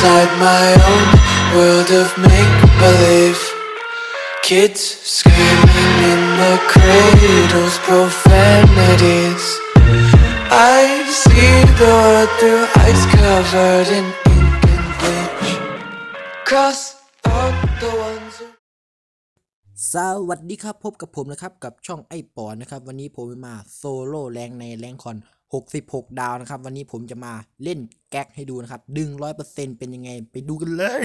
inside my own world of make believe. Kids screaming in the cradles, profanities. I see the world through ice covered in ink and bleach. Cross out the ones who. สวัสดีครับ พบกับผมนะครับ กับช่องไอ้ปอนนะครับ วันนี้ผมมาโซโล่แรงในแรงคอน 66 ดาวนะครับ วันนี้ผมจะมาเล่นแก๊กให้ดูนะครับ ดึง 100%เป็นยังไงไปดูกันเลย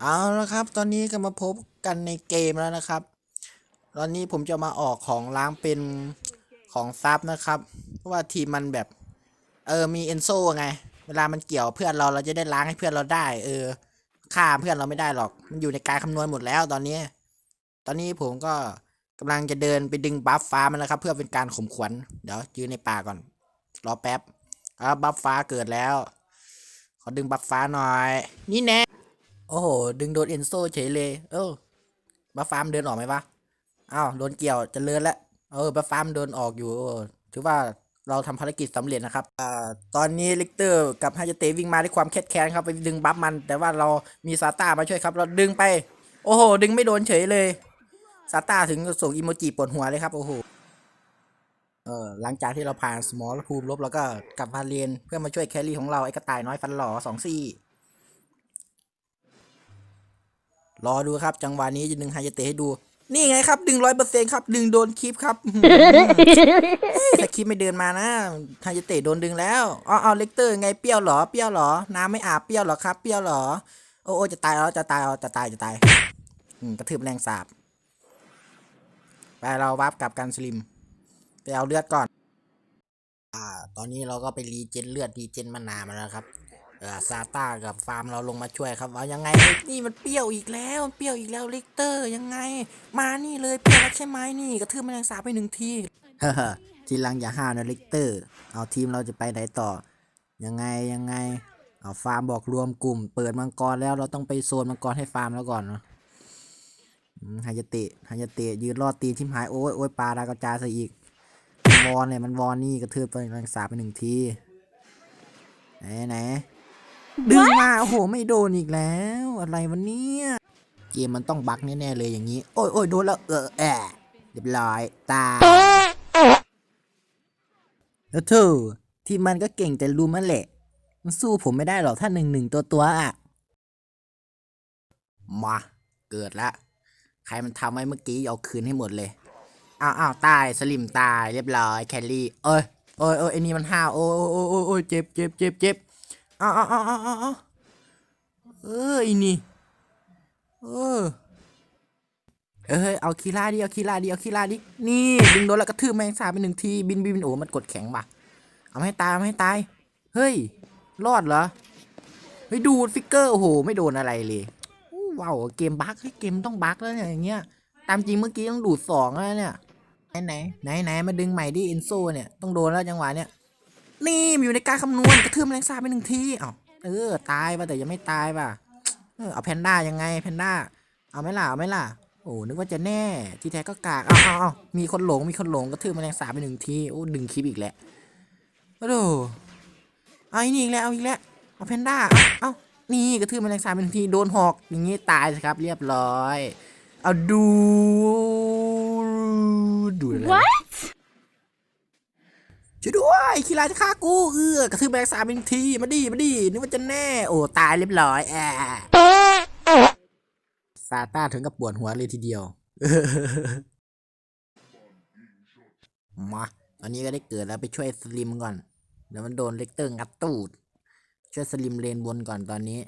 เอาละครับ ตอนนี้ก็มาพบกันในเกมแล้วนะครับ ตอนนี้ผมจะมาออกของล้างเป็นของซับนะครับ เพราะว่าทีมมันแบบ เออมีเอนโซไง เวลามันเกี่ยวเพื่อนเราเราจะได้ล้างให้เพื่อนเราได้ เออฆ่าเพื่อนเราไม่ได้หรอก มันอยู่ในการคำนวณหมดแล้วตอนนี้ ตอนนี้ผมก็กำลังจะเดินไปดึงบัฟฟ้ามันแล้วครับ เพื่อเป็นการข่มขวัญเดี๋ยวยืนในป่าก่อน รอแป๊บอ่าบัฟฟ้าเกิดแล้ว ขอดึงบัฟฟ้าหน่อย นี่แน่ โอ้โห ดึงโดนเอนโซเฉยเลย เออ บัฟฟ้ามเดินออกไหมวะ อ้าว โดนเกี่ยวจะเลือนแล้ว เออ บัฟฟ้ามเดินออกอยู่ ถือว่าเราทำภารกิจสำเร็จนะครับอ่าตอนนี้ลิกเตอร์กับฮาจเตวิ่งมาด้วยความแค้นแค้นครับไปดึงบัฟมัน แต่ว่าเรามีซาต้ามาช่วยครับ เราดึงไป โอ้โห ดึงไม่โดนเฉยเลยซาต้าถึงส่งอีโมจิปวดหัวเลยครับ โอ้โห เออหลังจากที่เราผ่านสมอลภูมิลบแล้วก็กลับมาเรียนเพื่อมาช่วยแครี่ของเราไอ้กระต่ายน้อยฟันหล่อสองซี่ รอดูครับ จังหวะนี้จะดึงไฮยเตะให้ดู นี่ไงครับดึงร้อยเปอร์เซ็นครับ ดึงโดนคลิปครับอื้อหือถ้าคลิปไม่เดินมานะไฮยเตะโดนดึงแล้วอ๋อเอาเลกเตอร์ไงเปรี้ยวหรอเปรี้ยวหรอ น้ำไม่อาบเปรี้ยวหรอครับเปรี้ยวหรอโอ้โอจะตายแล้วจะตายแล้วจะตายจะตายกระทืบแรงสาบไปเราวับกลับกันสลิม ไปเอาเลือดก่อน อ่า ตอนนี้เราก็ไปรีเจนเลือดรีเจนมานามาแล้วครับ เออซาต้ากับฟาร์มเราลงมาช่วยครับ เอายังไง นี่มันเปรี้ยวอีกแล้ว มันเปรี้ยวอีกแล้วเลกเตอร์ยังไง มานี่เลยเปรี้ยวแล้วใช่ไหมนี่กระทืบแมลงสาบไปหนึ่งทีเฮ้อทีหลังอย่าห้าวนะเลกเตอร์ เอาทีมเราจะไปไหนต่อ ยังไงยังไง เอาฟาร์มบอกรวมกลุ่ม เปิดมังกรแล้วเราต้องไปโซนมังกรให้ฟาร์มแล้วก่อนเนาะฮายาเตะฮายาเตะยืนรอดตีนชิมหายโอ้ยโอ้ยปลาดากระจายใส่อีก วอนเนี่ยมันวอนนี่กระทืบไปรังสาไปหนึ่งทีไหนไหนดึงมาโอ้โหไม่โดนอีกแล้ว อะไรวันนี้เกมมันต้องบั๊กแน่ๆเลยอย่างนี้ โอ้ยโอ้ยโดนแล้วเออแอะเรียบร้อยตายแล้วเธอที่มันก็เก่งแต่รู้มันแหละ มันสู้ผมไม่ได้หรอกถ้าหนึ่งหนึ่งตัวตัวอะมาเกิดละ ใครมันทำไว้เมื่อกี้เอาคืนให้หมดเลย อ้าวอ้าวตายสลิมตายเรียบร้อยแคลรี่เอ้ยโอ้ยโอ้ยไอ้นี่มันห้าวโอ้ยโอ้ยโอ้ยโอ้ยเจ็บเจ็บเจ็บเจ็บอ้าวอ้าวอ้าวอ้าวเออไอ้นี่เออเอ้ยเอาคีล่าดิเอาคีล่าดิเอาคีล่าดินี่ดึงโดนแล้วกระทืบแมงสาบไปหนึ่งทีบินบินบินโอ้มันกดแข็งว่ะเอาให้ตายเอาไม่ให้ตายเฮ้ยรอดเหรอเฮ้ยดูดฟิกเกอร์โอ้โหไม่โดนอะไรเลยว้าวเกมบั๊กเฮ้ยเกมต้องบั๊กแล้วเนี่ยอย่างเงี้ยตามจริงเมื่อกี้ต้องดูดสองแล้วเนี่ย ไหนไหนไหนไหนมาดึงใหม่ดิเอนโซเนี่ยต้องโดนแล้วจังหวะเนี่ยนี่มอยู่ในการคำนวณกระทืบแมลงสาบไปหนึ่งทีเอ้าเออตายป่ะแต่ยังไม่ตายป่ะเออเอาแพนด้ายังไงแพนด้าเอาไหมล่ะเอาไหมล่ะโอ้นึกว่าจะแน่ที่แท้ก็กากเอาเอาเอามีคนหลงมีคนหลงกระทืบแมลงสาบไปหนึ่งทีโอ้ดึงคลิปอีกแล้วโอ้โหเอาอีกนี่อีกแล้วเอาอีกแล้วเอาแพนด้าเอาเอานี่กระทืบแมลงสาบเป็นทีโดนหอกอย่างงี้ตายสิครับเรียบร้อย เอาดู ดูอะไร What? ช่วยด้วยคีราจะฆ่ากูเออกระทืบแมงสาบเป็นทีมาดิมาดินึกว่าจะแน่ โอ้ตายเรียบร้อยแอะซาต้าถึงกับปวดหัวเลยทีเดียว มาตอนนี้ก็ได้เกิดแล้วไปช่วยสลิมก่อนเดี๋ยวมันโดนเล็กเตอร์งัดตูด ช่วยสลิมเลนบนก่อนตอนนี้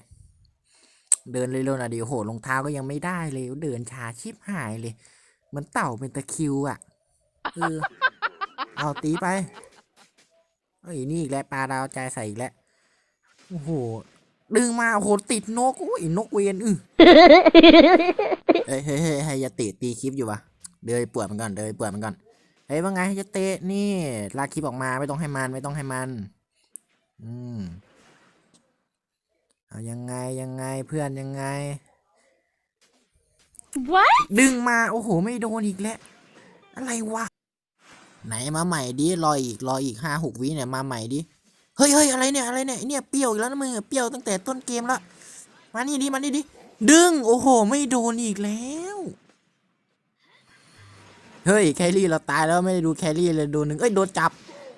เดินเร็วๆน่อยดิโอ้โหรองเท้าก็ยังไม่ได้เลย เดินช้าชิบหายเลยเหมันเต่าเป็นตะคิวอะ เออเอาตีไปเอ้ยนี่อีกแล้วปลาดาวใจใส่อีกแล้วโอ้โหดึงมาโอ้โหติดนกโอ้ยนกเวนอือเฮ้ยเฮ้ยเฮ้ยให้ยาเตะตีคลิปอยู่วะเดินไปปวดมันก่อนเดินไปปวดมันก่อนเฮ้ยว่าไงให้ยาเตะนี่ลากคลิปออกมาไม่ต้องให้มันไม่ต้องให้มันอืมเอายังไงยังไงเพื่อนยังไง What? ดึงมาโอ้โหไม่โดนอีกแล้วอะไรวะ ไหนมาใหม่ดิรออีกรออีกห้าหกวิเนี่ยมาใหม่ดิเฮ้ยเฮ้ยอะไรเนี่ยอะไรเนี่ยเนี่ยเปรี้ยวอีกแล้วนะมึงเปรี้ยวตั้งแต่ต้นเกมละมานี่ดิมานี่ดิดึงโอ้โห ไม่โดนอีกแล้วเฮ้ยแครี่เราตายแล้วไม่ได้ดูแครี่เลยโดนหนึ่งเอ้ยโดนจับ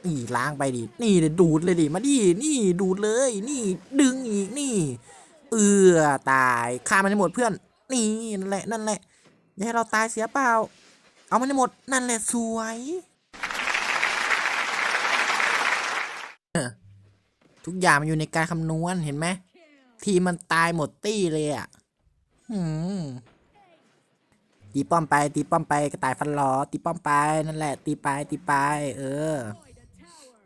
นี่ล้างไปดินี่เดี๋ยวดูดเลยดิมาดินี่ดูดเลย นี่ดึงอีกนี่ เอือตายฆ่ามันให้หมดเพื่อน นี่นั่นแหละนั่นแหละอย่าให้เราตายเสียเปล่า เอามันให้หมดนั่นแหละสวย ทุกอย่างมันอยู่ในการคำนวณเห็นไหมทีมมันตายหมดตี้เลยอะหืมตีป้อมไป ตีป้อมไปกระต่ายฟันหลอตีป้อมไปนั่นแหละ ตีไปตีไป เออ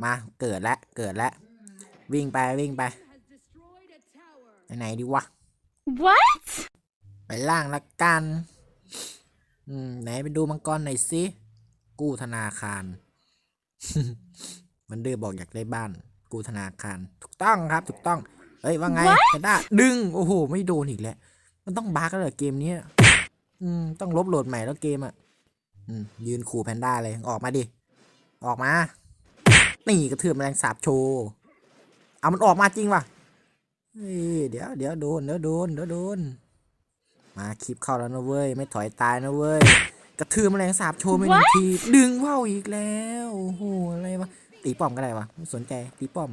มาเกิดแล้วเกิดแล้ววิ่งไปวิ่งไปไปไหนดีวะ What? ไปล่างละกัน อืม ไหนไปดูมังกรหน่อยสิ กู้ธนาคาร มันเดือบอกอยากได้บ้าน กู้ธนาคาร ถูกต้องครับ ถูกต้อง เฮ้ยว่าไงแพนด้าดึง โอ้โห ไม่โดนอีกแล้ว มันต้องบั๊กแล้วเหรอเกมเนี้ยอืม ต้องลบโหลดใหม่แล้วเกมอะ อืม ยืนขู่แพนด้าเลย ออกมาดิ ออกมา นี่กระเทือมแมลงสาบโชว์ เอามันออกมาจริงว่ะเฮ้ยเดี๋ยวเดี๋ยวโดนเดี๋ยวโดนเดี๋ยวโดน มาคลิปเข้าแล้วนะเว้ย ไม่ถอยตายนะเว้ย กระทือแมลงสาบโชว์ไม่หนึ่งทีดึงว่าวอีกแล้วโอ้โหอะไรวะตีป้อมก็ได้วะไม่สนใจตีป้อม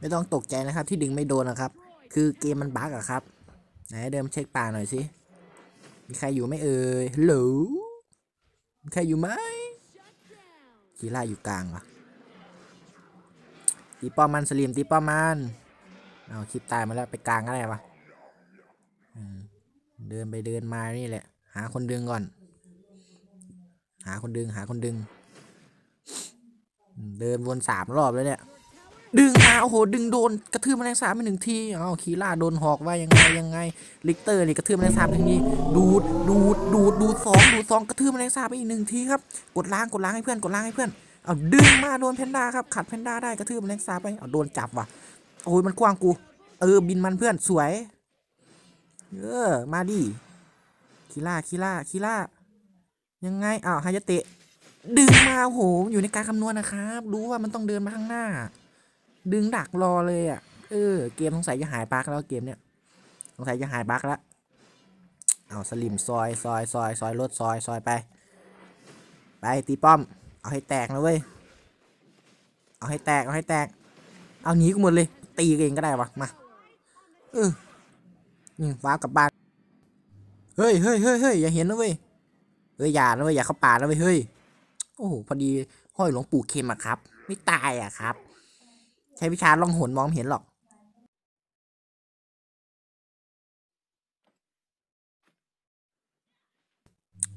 ไม่ต้องตกใจนะครับ ที่ดึงไม่โดนนะครับ คือเกมมันบั๊กอะครับไหนเดิมเช็คป่าหน่อยสิมีใครอยู่ไหมเอ่ยฮัลโหลมีใครอยู่ไหมคีล่าอยู่กลางวะตีป้อมมันสลิมตีป้อมมันเอาคลิปตายมาแล้วไปกลางก็ได้วะอืมเดินไปเดินมานี่แหละ หาคนดึงก่อน หาคนดึงหาคนดึง เดินวนสามรอบแล้วเนี่ย ดึงมาโอ้โห ดึงโดนกระทืบแมลงสาบไปหนึ่งทีเอาคีล่าโดนหอกว่ายังไงยังไง ลิกเตอร์นี่กระทืบแมลงสาบไปหนึ่งทีดูดดูดดูดดูดสองดูดสองกระทืบแมลงสาบไปอีกหนึ่งทีครับ กดล้างกดล้างให้เพื่อนกดล้างให้เพื่อนเอาดึงมาโดนแพนด้าครับขัดแพนด้าได้กระทืบแมลงสาบไปเอาโดนจับว่ะโอ้ยมันกว้างกูเออบินมันเพื่อนสวย เออ มาดิคีล่าคีล่าคีล่า ยังไงอ้าวฮายาเตะ ดึงมาโอ้โหอยู่ในการคำนวณนะครับ รู้ว่ามันต้องเดินมาข้างหน้า ดึงดักรอเลยอะ เออ เกมสงสัยจะหายบั๊กแล้วเกมเนี้ยสงสัยจะหายบั๊กแล้วเอาสลิมซอยซอยซอยซอยรถซอยซอยไป ไปตีป้อม เอาให้แตกนะเว้ย เอาให้แตกเอาให้แตก เอาหนีกูหมดเลย ตีเองก็ได้วะมาเอออืมว้าวกลับบ้าน เฮ้ยเฮ้ยเฮ้ยเฮ้ยอย่าเห็นนะเว้ย เฮ้ยอย่านะเว้ยอย่าเข้าป่านะเว้ยเฮ้ยโอ้โหพอดีห้อยหลวงปู่เข็มอะครับ ไม่ตายอะครับ ใช้วิชาล่องหนมองเห็นหรอก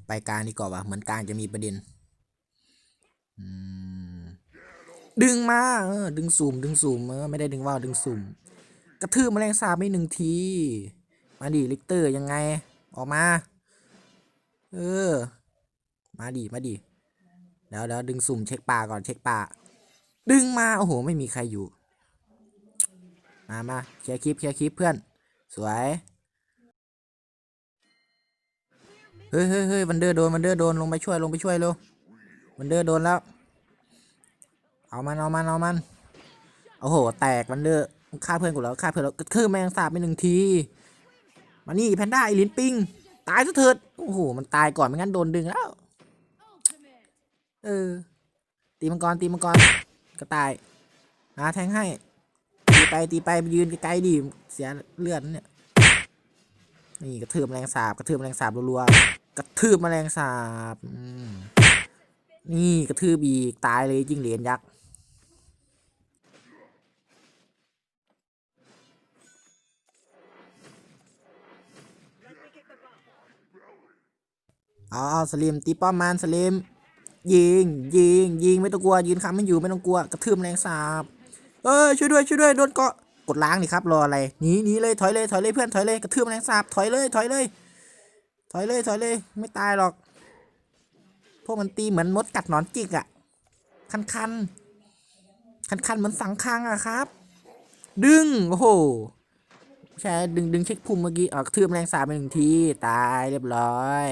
ไปกลางดีกว่าวะเหมือนกลางจะมีประเด็นดึงมาเออดึงสูมดึงสูมเออไม่ได้ดึงว่าวดึงสูมกระทืบแมลงสาบไม่หนึ่งที มาดิลิกเตอร์ยังไง ออกมา เออ มาดิมาดิเดี๋ยวเดี๋ยวดึงสุ่มเช็คป่าก่อนเช็คป่าดึงมาโอ้โหไม่มีใครอยู่ มามาเคลียร์คลิปเคลียร์คลิปเพื่อน สวยเฮ้ยเฮ้ยเฮ้ยวันเดอร์โดนวันเดอร์โดนลงไปช่วยลงไปช่วยเร็ววันเดอร์โดนแล้ว เอามันเอามันเอามันโอ้โห แตกวันเดอร์ฆ่าเพื่อนกูแล้วฆ่าเพื่อนแล้วกระทืบแมงสาบไปหนึ่งทีมานี่แพนด้าไอลินปิง ตายซะเถิดโอ้โหมันตายก่อนไม่งั้นโดนดึงแล้ว เออ ตีมังกรตีมังกรกระต่ายหาแทงให้ตีไปตีไปยืนไกลๆดิเสียเลือดนะเนี่ยนี่กระทืบแมลงสาบกระทืบแมลงสาบรัวๆกระทืบแมลงสาบนี่กระทืบอีกตายเลยจิ้งเหรียญยักษ์ เอาเอาสลิมตีป้อมมันสลิมยิงยิงยิงไม่ต้องกลัวยืนค้ำไม่อยู่ไม่ต้องกลัวกระทืบแมลงสาบเอ้ยช่วยด้วยช่วยด้วยโดนเกาะกดล้างนี่ครับรออะไรหนีหนีเลยถอยเลยถอยเลยเพื่อนถอยเลยกระทืบแมลงสาบถอยเลยถอยเลย ถอยเลยถอยเลยไม่ตายหรอกพวกมันตีเหมือนมดกัดหนอนจิกอะคันคันคันคันเหมือนสังคังอะครับ ดึงโอ้โหใช่ดึงดึงเช็คพุ่มเมื่อกี้เอกระทืบแมลงสาบไปหนึ่งทีตายเรียบร้อย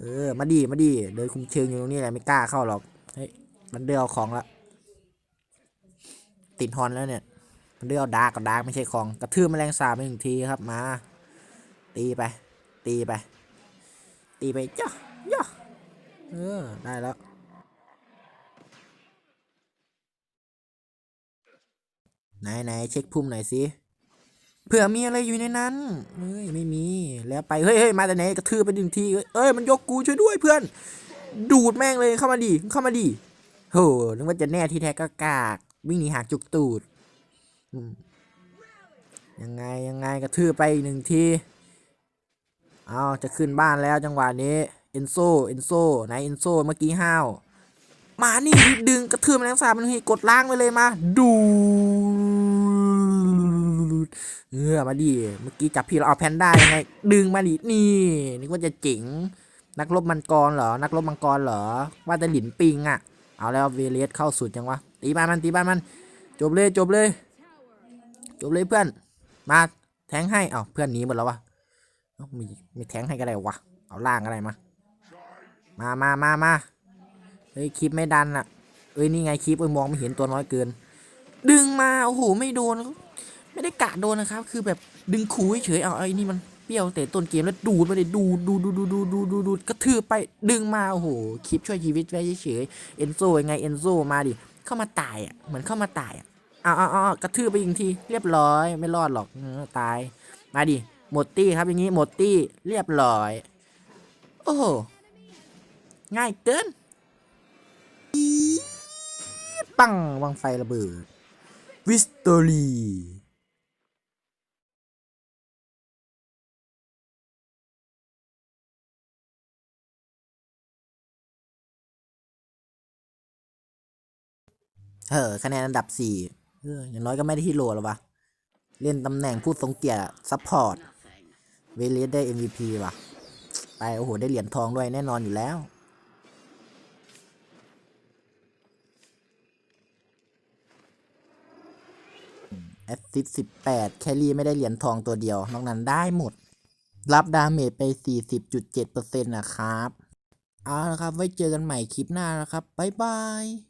เออ มาดีมาดีเดินคุมเชิงอยู่ตรงนี้แหละไม่กล้าเข้าหรอก เฮ้ย มันเดือเอาของละ ติดฮอนแล้วเนี่ย มันเรียกเอาดาร์กกับดาร์กไม่ใช่ของ กระทืบแมลงสาบไปหนึ่งทีครับ มา ตีไป ตีไป ตีไปย่อย่อเออ ได้แล้ว ไหนไหนเช็คพุ่มหน่อยสิ เผื่อมีอะไรอยู่ในนั้นเฮ้ยไม่มีแล้วไปเฮ้ยเฮ้ยมาแต่ไหนกระทืบไปหนึ่งทีเอ้ยมันยกกูช่วยด้วยเพื่อน ดูดแม่งเลยเข้ามาดิเข้ามาดิโหนึกว่าจะแน่ที่แท้ก็กากวิ่งหนีหากจุกตูดยังไงยังไงกระทืบไปอีกหนึ่งทีเอาจะขึ้นบ้านแล้วจังหวะนี้เอนโซเอนโซไหนเอนโซเมื่อกี้ห้าวมานี่ดึงกระทืบแมลงสาบมันให้กดล้างไปเลยมา ดู เออมาดิเมื่อกี้จับพี่เราเอาแพนด้ายังไง ดึงมาดินี่นึกว่าจะเจ๋งนักรบมังกรเหรอ นักรบมังกรเหรอ ว่าแต่หลินปิงอะ่ะ เอาแล้วเวเลสเข้าสุดยังวะ ตีบ้านมันตีบ้านมัน จบเลยจบเลย จบเลยเพื่อน มาแทงให้เอาเพื่อนหนีหมดแล้ววะมีมีแทงให้ก็ได้วะ เอาล่างอะไรมา มามามามาเฮ้ยคลิปไม่ดันอะ เอ้ยนี่ไงคลิปเอ้ยมองไม่เห็นตัวน้อยเกิน ดึงมาโอ้โหไม่โดน ไม่ได้กะโดนนะครับ คือแบบดึงขู่เฉยเอาไอ้นี่มันเปรี้ยวแต่ต้นเกมแล้วดูดมาเลยดูดูดดูดดูดดูดดูดดูดูกระทืบไปดึงมาโอ้โหคลิปช่วยชีวิตไว้เฉยเอนโซยังไงเอนโซมาดิเข้ามาตายอะเหมือนเข้ามาตายอะเอาเอาเอาเอากระทืบไปอีกทีเรียบร้อยไม่รอดหรอกตายมาดิหมดตี้ครับอย่างงี้หมดตี้เรียบร้อย โอ้โหง่ายเกินปังวางไฟระเบิดวิสตอรี่ เออคะแนนอันดับสี่เอออย่างน้อยก็ไม่ได้ที่โหลหรอวะ เล่นตำแหน่งผู้ทรงเกียรติซัพพอร์ต เวเลสได้ MVP ว่ะ ไป โอ้โห ได้เหรียญทองด้วยแน่นอนอยู่แล้ว แอสซิสสิบแปดแคลรี่ไม่ได้เหรียญทองตัวเดียว นอกนั้นได้หมด รับดาเมจไป 40.7%นะครับ เอาละครับ ไว้เจอกันใหม่คลิปหน้านะครับ บ๊ายบาย